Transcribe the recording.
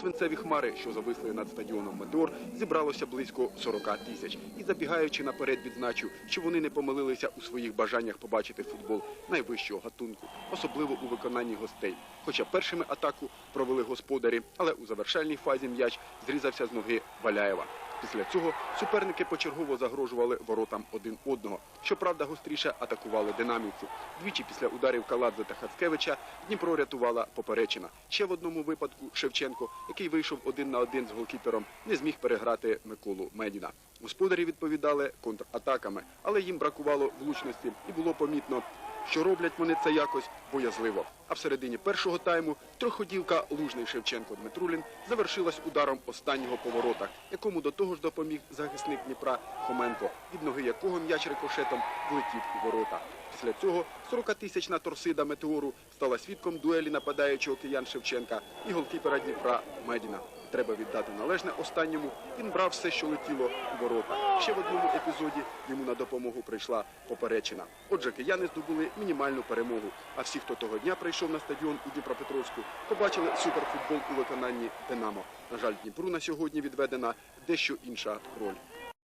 Свинцеві хмари, що зависли над стадіоном Метеор, зібралося близько 40 тисяч. І забігаючи наперед, відзначу, що вони не помилилися у своїх бажаннях побачити футбол найвищого гатунку, особливо у виконанні гостей. Хоча першими атаку провели господарі, але у завершальній фазі м'яч зрізався з ноги Валяєва. Після цього суперники почергово загрожували воротам один одного. Щоправда, гостріше атакували динамівці. Двічі після ударів Каладзе та Хацкевича Дніпро рятувала поперечина. Ще в одному випадку Шевченко, який вийшов один на один з голкіпером, не зміг переграти Миколу Медіна. Господарі відповідали контратаками, але їм бракувало влучності і було помітно, що роблять вони це якось боязливо. А в середині першого тайму триходівка Лужний Шевченко Дмитрулін завершилась ударом останнього поворота, якому до того ж допоміг захисник Дніпра Хоменко, від ноги якого м'яч рикошетом влетів у ворота. Після цього 40-тисячна торсида метеору стала свідком дуелі нападаючого киян Шевченка і голкіпера Дніпра Медіна. Треба віддати належне останньому. Він брав все, що летіло у ворота. Ще в одному епізоді йому на допомогу прийшла поперечина. Отже, кияни здобули мінімальну перемогу. А всі, хто того дня прийшов на стадіон у Дніпропетровську, побачили суперфутбол у виконанні Динамо. На жаль, Дніпру на сьогодні відведена дещо інша роль.